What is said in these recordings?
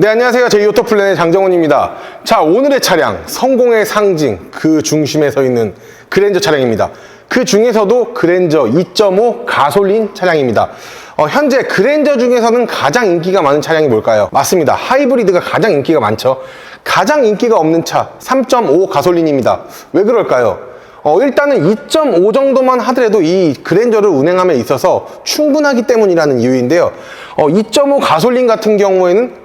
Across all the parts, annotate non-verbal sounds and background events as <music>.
네, 안녕하세요. 제 요토플랜의 장정훈입니다. 자, 오늘의 차량, 성공의 상징, 그 중심에 서 있는 그랜저 차량입니다. 그 중에서도 그랜저 2.5 가솔린 차량입니다. 어, 현재 그랜저 중에서는 가장 인기가 많은 차량이 뭘까요? 맞습니다. 하이브리드가 가장 인기가 많죠. 가장 인기가 없는 차, 3.5 가솔린입니다. 왜 그럴까요? 어, 일단은 2.5 정도만 하더라도 이 그랜저를 운행함에 있어서 충분하기 때문이라는 이유인데요. 어, 2.5 가솔린 같은 경우에는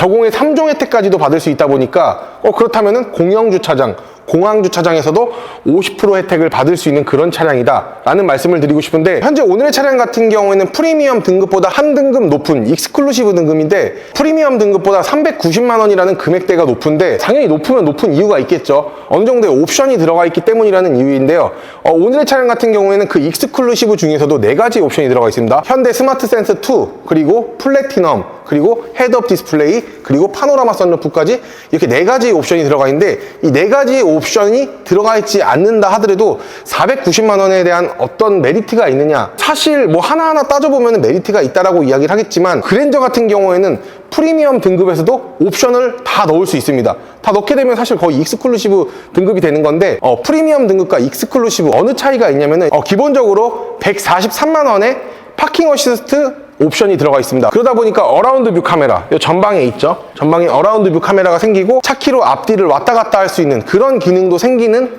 저공의 3종 혜택까지도 받을 수 있다 보니까 어, 그렇다면은 공영 주차장, 공항 주차장에서도 50% 혜택을 받을 수 있는 그런 차량이다 라는 말씀을 드리고 싶은데 현재 오늘의 차량 같은 경우에는 프리미엄 등급보다 한 등급 높은 익스클루시브 등급인데 프리미엄 등급보다 390만 원이라는 금액대가 높은데 당연히 높으면 높은 이유가 있겠죠. 어느 정도의 옵션이 들어가 있기 때문이라는 이유인데요. 어, 오늘의 차량 같은 경우에는 그 익스클루시브 중에서도 네 가지 옵션이 들어가 있습니다. 현대 스마트 센스 2 그리고 플래티넘 그리고 헤드업 디스플레이 그리고 파노라마 선루프까지 이렇게 네 가지 옵션이 들어가 있는데 이 네 가지 옵션 이 들어가 있지 않는다 하더라도 490만 원에 대한 어떤 메리트가 있느냐. 사실 뭐 하나하나 따져보면 메리트가 있다라고 이야기를 하겠지만 그랜저 같은 경우에는 프리미엄 등급에서도 옵션을 다 넣을 수 있습니다. 다 넣게 되면 사실 거의 익스클루시브 등급이 되는 건데 어, 프리미엄 등급과 익스클루시브 어느 차이가 있냐면은 어, 기본적으로 143만 원에 파킹 어시스트 옵션이 들어가 있습니다. 그러다 보니까 어라운드 뷰 카메라, 이 전방에 있죠? 전방에 어라운드 뷰 카메라가 생기고 차키로 앞뒤를 왔다 갔다 할 수 있는 그런 기능도 생기는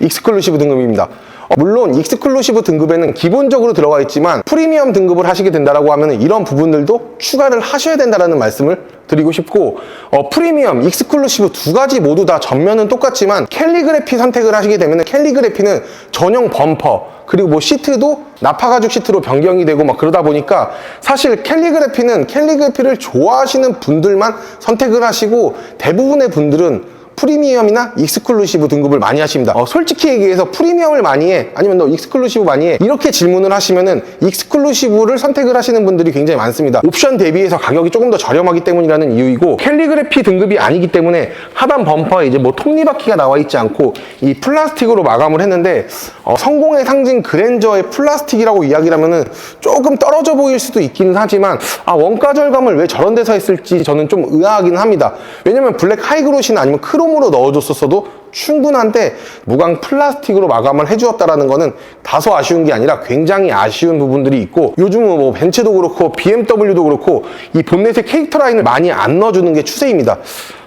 익스클루시브 등급입니다. 어, 물론 익스클루시브 등급에는 기본적으로 들어가 있지만 프리미엄 등급을 하시게 된다라고 하면 이런 부분들도 추가를 하셔야 된다라는 말씀을 드리고 싶고 어, 프리미엄, 익스클루시브 두 가지 모두 다 전면은 똑같지만 캘리그래피 선택을 하시게 되면 캘리그래피는 전용 범퍼 그리고 뭐 시트도 나파 가죽 시트로 변경이 되고 막 그러다 보니까 사실 캘리그래피는 캘리그래피를 좋아하시는 분들만 선택을 하시고 대부분의 분들은 프리미엄이나 익스클루시브 등급을 많이 하십니다. 어, 솔직히 얘기해서 프리미엄을 많이 해 아니면 너 익스클루시브 많이 해 이렇게 질문을 하시면은 익스클루시브를 선택을 하시는 분들이 굉장히 많습니다. 옵션 대비해서 가격이 조금 더 저렴하기 때문이라는 이유이고 캘리그래피 등급이 아니기 때문에 하단 범퍼에 이제 뭐 톱니바퀴가 나와 있지 않고 이 플라스틱으로 마감을 했는데 어, 성공의 상징 그랜저의 플라스틱이라고 이야기를 하면은 조금 떨어져 보일 수도 있기는 하지만 아 원가 절감을 왜 저런 데서 했을지 저는 좀 의아하긴 합니다. 왜냐면 블랙 하이그로시나 아니면 크 롬으로 넣어줬었어도 충분한데 무광 플라스틱으로 마감을 해주었다라는 거는 다소 아쉬운 게 아니라 굉장히 아쉬운 부분들이 있고 요즘은 뭐 벤츠도 그렇고 BMW도 그렇고 이 본넷에 캐릭터 라인을 많이 안 넣어주는 게 추세입니다.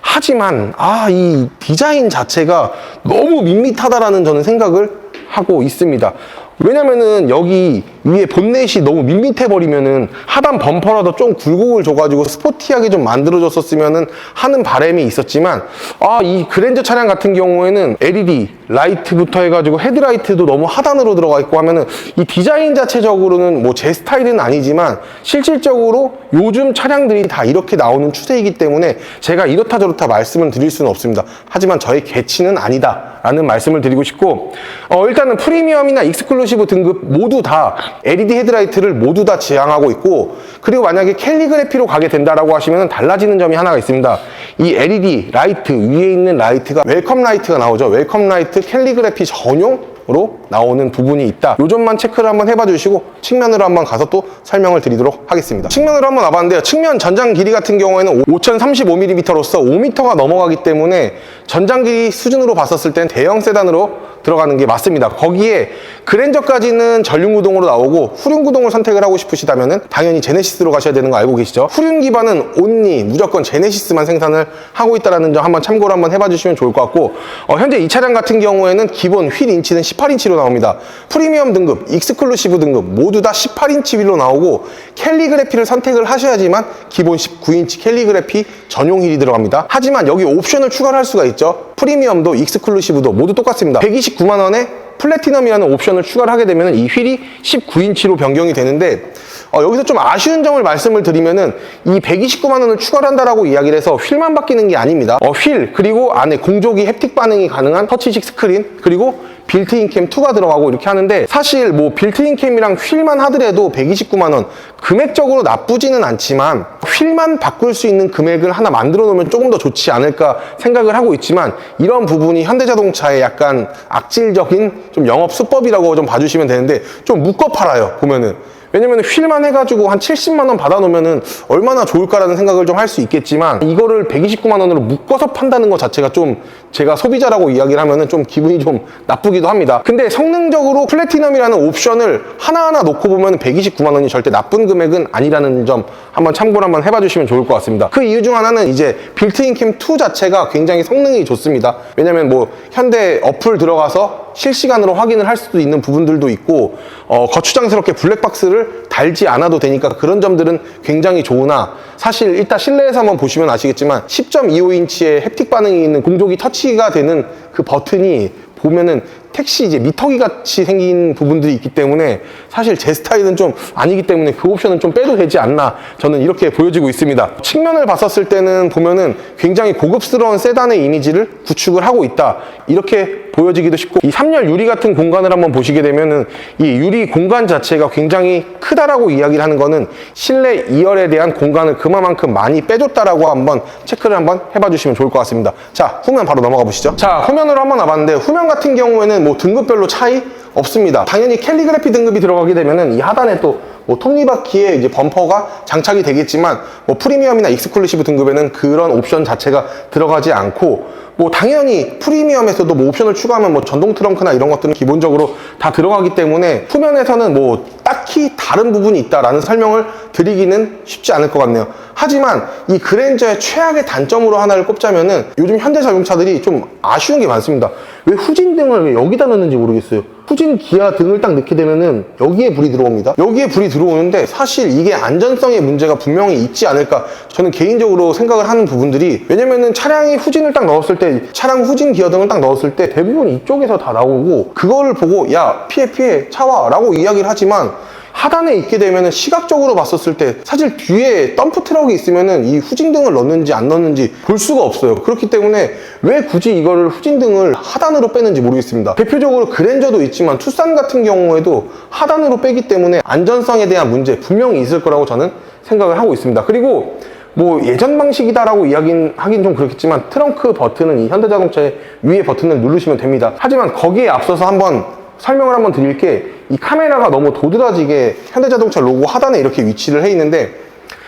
하지만 아 이 디자인 자체가 너무 밋밋하다라는 저는 생각을 하고 있습니다. 왜냐면은 여기 위에 본넷이 너무 밋밋해 버리면은 하단 범퍼라도 좀 굴곡을 줘가지고 스포티하게 좀 만들어줬었으면은 하는 바람이 있었지만 아 이 그랜저 차량 같은 경우에는 LED 라이트부터 해가지고 헤드라이트도 너무 하단으로 들어가 있고 하면은 이 디자인 자체적으로는 뭐 제 스타일은 아니지만 실질적으로 요즘 차량들이 다 이렇게 나오는 추세이기 때문에 제가 이렇다 저렇다 말씀을 드릴 수는 없습니다. 하지만 저의 개치는 아니다라는 말씀을 드리고 싶고 어, 일단은 프리미엄이나 익스클루시브 등급 모두 다 LED 헤드라이트를 모두 다 지향하고 있고 그리고 만약에 캘리그래피로 가게 된다라고 하시면 달라지는 점이 하나가 있습니다. 이 LED 라이트 위에 있는 라이트가 웰컴 라이트가 나오죠. 웰컴 라이트 캘리그래피 전용 으로 나오는 부분이 있다. 요 점만 체크를 한번 해봐 주시고 측면으로 한번 가서 또 설명을 드리도록 하겠습니다. 측면으로 한번 와봤는데요. 측면 전장 길이 같은 경우에는 5035mm로서 5m가 넘어가기 때문에 전장 길이 수준으로 봤었을 땐 대형 세단으로 들어가는 게 맞습니다. 거기에 그랜저까지는 전륜 구동으로 나오고 후륜 구동을 선택을 하고 싶으시다면 당연히 제네시스로 가셔야 되는 거 알고 계시죠? 후륜 기반은 온리 무조건 제네시스만 생산을 하고 있다는 점 한번 참고로 한번 해봐 주시면 좋을 것 같고 어, 현재 이 차량 같은 경우에는 기본 휠 인치는 18인치로 나옵니다. 프리미엄 등급, 익스클루시브 등급 모두 다 18인치 휠로 나오고 캘리그래피를 선택을 하셔야지만 기본 19인치 캘리그래피 전용 휠이 들어갑니다. 하지만 여기 옵션을 추가를 할 수가 있죠. 프리미엄도 익스클루시브도 모두 똑같습니다. 129만 원에 플래티넘이라는 옵션을 추가를 하게 되면 이 휠이 19인치로 변경이 되는데 어, 여기서 좀 아쉬운 점을 말씀을 드리면은 이 129만 원을 추가를 한다라고 이야기를 해서 휠만 바뀌는 게 아닙니다. 어, 휠 그리고 안에 공조기 햅틱 반응이 가능한 터치식 스크린 그리고 빌트인 캠 2가 들어가고 이렇게 하는데 사실 뭐 빌트인 캠이랑 휠만 하더라도 129만 원. 금액적으로 나쁘지는 않지만 휠만 바꿀 수 있는 금액을 하나 만들어 놓으면 조금 더 좋지 않을까 생각을 하고 있지만 이런 부분이 현대자동차의 약간 악질적인 좀 영업 수법이라고 좀 봐주시면 되는데 좀 묶어 팔아요 보면은. 왜냐면 휠만 해가지고 한 70만 원 받아놓으면은 얼마나 좋을까라는 생각을 좀 할 수 있겠지만 이거를 129만 원으로 묶어서 판다는 것 자체가 좀 제가 소비자라고 이야기를 하면은 좀 기분이 좀 나쁘기도 합니다. 근데 성능적으로 플래티넘이라는 옵션을 하나하나 놓고 보면 129만 원이 절대 나쁜 금액은 아니라는 점 한번 참고를 한번 해봐 주시면 좋을 것 같습니다. 그 이유 중 하나는 이제 빌트인 캠 2 자체가 굉장히 성능이 좋습니다. 왜냐면 뭐 현대 어플 들어가서 실시간으로 확인을 할 수도 있는 부분들도 있고 어, 거추장스럽게 블랙박스를 달지 않아도 되니까 그런 점들은 굉장히 좋으나 사실 일단 실내에서 한번 보시면 아시겠지만 10.25인치의 햅틱 반응이 있는 공조기 터치가 되는 그 버튼이 보면은 택시 이제 미터기 같이 생긴 부분들이 있기 때문에 사실 제 스타일은 좀 아니기 때문에 그 옵션은 좀 빼도 되지 않나 저는 이렇게 보여지고 있습니다. 측면을 봤었을 때는 보면은 굉장히 고급스러운 세단의 이미지를 구축을 하고 있다. 이렇게 보여지기도 쉽고 이 3열 유리 같은 공간을 한번 보시게 되면은 이 유리 공간 자체가 굉장히 크다라고 이야기를 하는 거는 실내 2열에 대한 공간을 그만큼 많이 빼줬다라고 한번 체크를 한번 해봐 주시면 좋을 것 같습니다. 자, 후면 바로 넘어가 보시죠. 자, 후면으로 한번 와봤는데 후면 같은 경우에는 뭐 등급별로 차이 없습니다. 당연히 캘리그래피 등급이 들어가게 되면은 이 하단에 또 뭐 톱니바퀴에 이제 범퍼가 장착이 되겠지만 뭐 프리미엄이나 익스클루시브 등급에는 그런 옵션 자체가 들어가지 않고 뭐 당연히 프리미엄에서도 뭐 옵션을 추가하면 뭐 전동 트렁크나 이런 것들은 기본적으로 다 들어가기 때문에 후면에서는 뭐 딱히 다른 부분이 있다라는 설명을 드리기는 쉽지 않을 것 같네요. 하지만 이 그랜저의 최악의 단점으로 하나를 꼽자면은 요즘 현대 자동차들이 좀 아쉬운 게 많습니다. 왜 후진등을 왜 여기다 넣는지 모르겠어요. 후진 기아 등을 딱 넣게 되면은 여기에 불이 들어옵니다. 여기에 불이 들어오는데 사실 이게 안전성의 문제가 분명히 있지 않을까 저는 개인적으로 생각을 하는 부분들이 왜냐면은 차량이 후진을 딱 넣었을 때 차량 후진 기어 등을 딱 넣었을 때 대부분 이쪽에서 다 나오고 그거를 보고 야 피해 피해 차와 라고 이야기를 하지만 하단에 있게 되면은 시각적으로 봤었을 때 사실 뒤에 덤프 트럭이 있으면은 이 후진등을 넣는지 안 넣는지 볼 수가 없어요. 그렇기 때문에 왜 굳이 이거를 후진등을 하단으로 빼는지 모르겠습니다. 대표적으로 그랜저도 있지만 투싼 같은 경우에도 하단으로 빼기 때문에 안전성에 대한 문제 분명히 있을 거라고 저는 생각을 하고 있습니다. 그리고 뭐 예전 방식이다라고 이야기는 하긴 좀 그렇겠지만 트렁크 버튼은 이 현대자동차의 위에 버튼을 누르시면 됩니다. 하지만 거기에 앞서서 한번 설명을 한번 드릴 게 이 카메라가 너무 도드라지게 현대자동차 로고 하단에 이렇게 위치를 해 있는데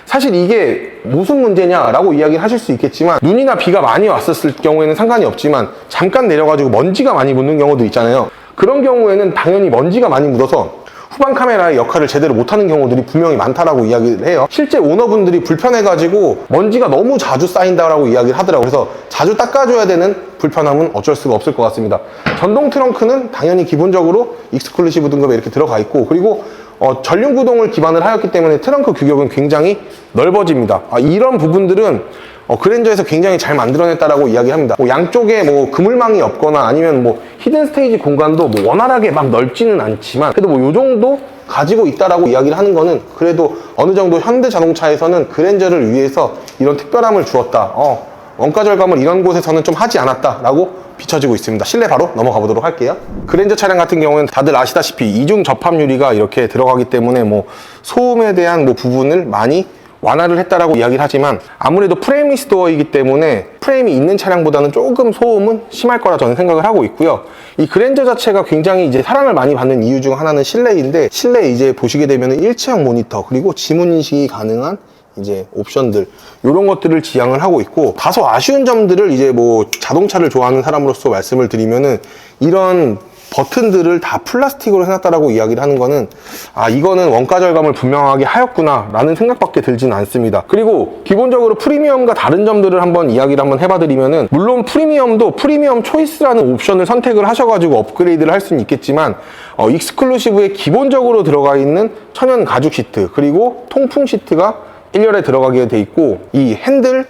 사실 이게 무슨 문제냐라고 이야기를 하실 수 있겠지만 눈이나 비가 많이 왔었을 경우에는 상관이 없지만 잠깐 내려가지고 먼지가 많이 묻는 경우도 있잖아요. 그런 경우에는 당연히 먼지가 많이 묻어서 후방 카메라의 역할을 제대로 못하는 경우들이 분명히 많다라고 이야기를 해요. 실제 오너분들이 불편해가지고 먼지가 너무 자주 쌓인다라고 이야기를 하더라고요. 그래서 자주 닦아줘야 되는 불편함은 어쩔 수가 없을 것 같습니다. 전동 트렁크는 당연히 기본적으로 익스클루시브 등급에 이렇게 들어가 있고 그리고 어, 전륜 구동을 기반을 하였기 때문에 트렁크 규격은 굉장히 넓어집니다. 아, 이런 부분들은 어, 그랜저에서 굉장히 잘 만들어냈다라고 이야기합니다. 뭐 양쪽에 뭐 그물망이 없거나 아니면 뭐 히든 스테이지 공간도 뭐 원활하게 막 넓지는 않지만 그래도 뭐 요 정도 가지고 있다라고 이야기를 하는 거는 그래도 어느 정도 현대 자동차에서는 그랜저를 위해서 이런 특별함을 주었다. 어, 원가 절감을 이런 곳에서는 좀 하지 않았다라고 비춰지고 있습니다. 실내 바로 넘어가 보도록 할게요. 그랜저 차량 같은 경우에는 다들 아시다시피 이중 접합 유리가 이렇게 들어가기 때문에 뭐 소음에 대한 뭐 부분을 많이 완화를 했다라고 이야기를 하지만 아무래도 프레임리스 도어이기 때문에 프레임이 있는 차량보다는 조금 소음은 심할 거라 저는 생각을 하고 있고요. 이 그랜저 자체가 굉장히 이제 사랑을 많이 받는 이유 중 하나는 실내인데 실내 이제 보시게 되면 일체형 모니터 그리고 지문 인식이 가능한 이제 옵션들 이런 것들을 지향을 하고 있고 다소 아쉬운 점들을 이제 뭐 자동차를 좋아하는 사람으로서 말씀을 드리면은 이런 버튼들을 다 플라스틱으로 해놨다라고 이야기를 하는 거는 아 이거는 원가 절감을 분명하게 하였구나 라는 생각밖에 들지는 않습니다. 그리고 기본적으로 프리미엄과 다른 점들을 한번 이야기를 한번 해봐드리면은 물론 프리미엄도 프리미엄 초이스라는 옵션을 선택을 하셔가지고 업그레이드를 할 수는 있겠지만 어, 익스클루시브에 기본적으로 들어가 있는 천연 가죽 시트 그리고 통풍 시트가 1열에 들어가게 돼 있고 이 핸들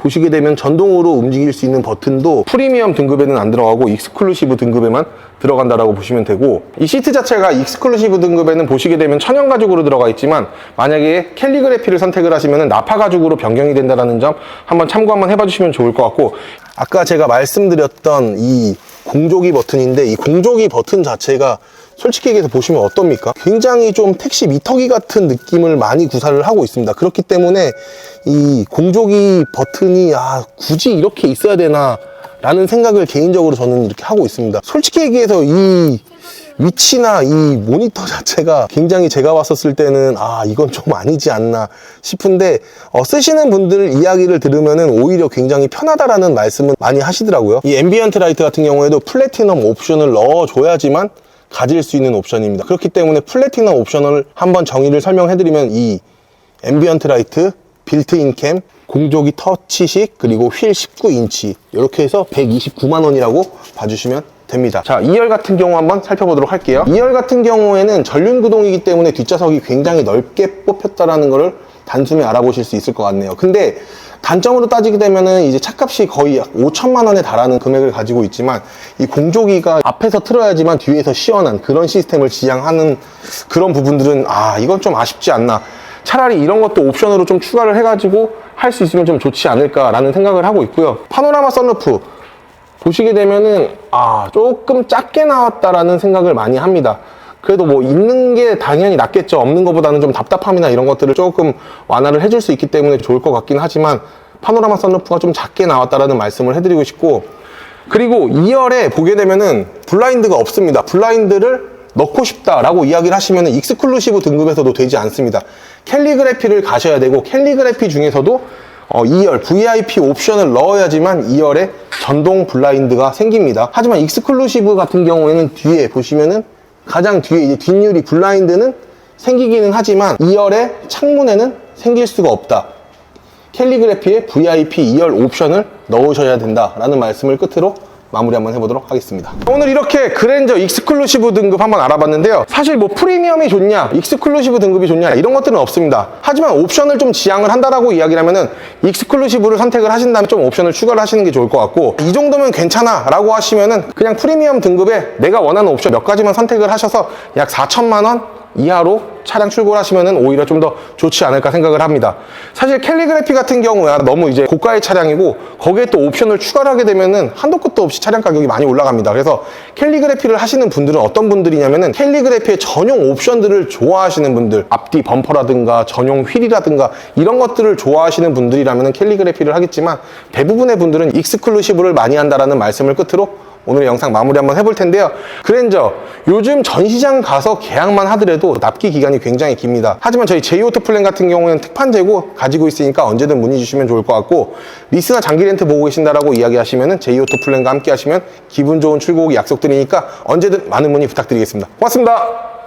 보시게 되면 전동으로 움직일 수 있는 버튼도 프리미엄 등급에는 안 들어가고 익스클루시브 등급에만 들어간다라고 보시면 되고 이 시트 자체가 익스클루시브 등급에는 보시게 되면 천연 가죽으로 들어가 있지만 만약에 캘리그래피를 선택을 하시면 나파 가죽으로 변경이 된다는 점 한번 참고 한번 해봐 주시면 좋을 것 같고 아까 제가 말씀드렸던 이 공조기 버튼인데 이 공조기 버튼 자체가 솔직히 얘기해서 보시면 어떻습니까? 굉장히 좀 택시 미터기 같은 느낌을 많이 구사를 하고 있습니다. 그렇기 때문에 이 공조기 버튼이 아 굳이 이렇게 있어야 되나 라는 생각을 개인적으로 저는 이렇게 하고 있습니다. 솔직히 얘기해서 이 위치나 이 모니터 <laughs> 자체가 굉장히 제가 봤었을 때는 아 이건 좀 아니지 않나 싶은데 어, 쓰시는 분들 이야기를 들으면은 오히려 굉장히 편하다라는 말씀은 많이 하시더라고요. 이 앰비언트 라이트 같은 경우에도 플래티넘 옵션을 넣어줘야지만 가질 수 있는 옵션입니다. 그렇기 때문에 플래티넘 옵션을 한번 정의를 설명해드리면 이 앰비언트 라이트, 빌트인 캠, 공조기 터치식, 그리고 휠 19인치 이렇게 해서 129만 원이라고 봐주시면 됩니다. 자, 2열 같은 경우 한번 살펴보도록 할게요. 2열 같은 경우에는 전륜 구동이기 때문에 뒷좌석이 굉장히 넓게 뽑혔다라는 것을 단숨에 알아보실 수 있을 것 같네요. 근데 단점으로 따지게 되면은 이제 차값이 거의 약 5천만 원에 달하는 금액을 가지고 있지만 이 공조기가 앞에서 틀어야지만 뒤에서 시원한 그런 시스템을 지향하는 그런 부분들은 아 이건 좀 아쉽지 않나 차라리 이런 것도 옵션으로 좀 추가를 해가지고 할 수 있으면 좀 좋지 않을까라는 생각을 하고 있고요 파노라마 썬루프 보시게 되면은 아 조금 작게 나왔다라는 생각을 많이 합니다. 그래도 뭐 있는 게 당연히 낫겠죠. 없는 것보다는 좀 답답함이나 이런 것들을 조금 완화를 해줄 수 있기 때문에 좋을 것 같긴 하지만 파노라마 썬루프가 좀 작게 나왔다라는 말씀을 해드리고 싶고 그리고 2열에 보게 되면은 블라인드가 없습니다. 블라인드를 넣고 싶다라고 이야기를 하시면 익스클루시브 등급에서도 되지 않습니다. 캘리그래피를 가셔야 되고 캘리그래피 중에서도 어, 2열 VIP 옵션을 넣어야지만 2열에 전동 블라인드가 생깁니다. 하지만 익스클루시브 같은 경우에는 뒤에 보시면은 가장 뒤에 이제 뒷유리 블라인드는 생기기는 하지만 2열의 창문에는 생길 수가 없다. 캘리그래피에 VIP 2열 옵션을 넣으셔야 된다라는 말씀을 끝으로 마무리 한번 해보도록 하겠습니다. 오늘 이렇게 그랜저 익스클루시브 등급 한번 알아봤는데요. 사실 뭐 프리미엄이 좋냐, 익스클루시브 등급이 좋냐 이런 것들은 없습니다. 하지만 옵션을 좀 지향을 한다라고 이야기를 하면은 익스클루시브를 선택을 하신다면 좀 옵션을 추가를 하시는 게 좋을 것 같고 이 정도면 괜찮아 라고 하시면은 그냥 프리미엄 등급에 내가 원하는 옵션 몇 가지만 선택을 하셔서 약 4천만 원 이하로 차량 출고를 하시면 오히려 좀 더 좋지 않을까 생각을 합니다. 사실 캘리그래피 같은 경우야 너무 이제 고가의 차량이고 거기에 또 옵션을 추가를 하게 되면은 한도 끝도 없이 차량 가격이 많이 올라갑니다. 그래서 캘리그래피를 하시는 분들은 어떤 분들이냐면은 캘리그래피의 전용 옵션들을 좋아하시는 분들 앞뒤 범퍼라든가 전용 휠이라든가 이런 것들을 좋아하시는 분들이라면은 캘리그래피를 하겠지만 대부분의 분들은 익스클루시브를 많이 한다라는 말씀을 끝으로 오늘 영상 마무리 한번 해볼 텐데요. 그랜저 요즘 전시장 가서 계약만 하더라도 납기 기간이 굉장히 깁니다. 하지만 저희 제이오토 플랜 같은 경우에는 특판 재고 가지고 있으니까 언제든 문의 주시면 좋을 것 같고 리스나 장기 렌트 보고 계신다라고 이야기하시면은 제이오토 플랜과 함께 하시면 기분 좋은 출고기 약속드리니까 언제든 많은 문의 부탁드리겠습니다. 고맙습니다.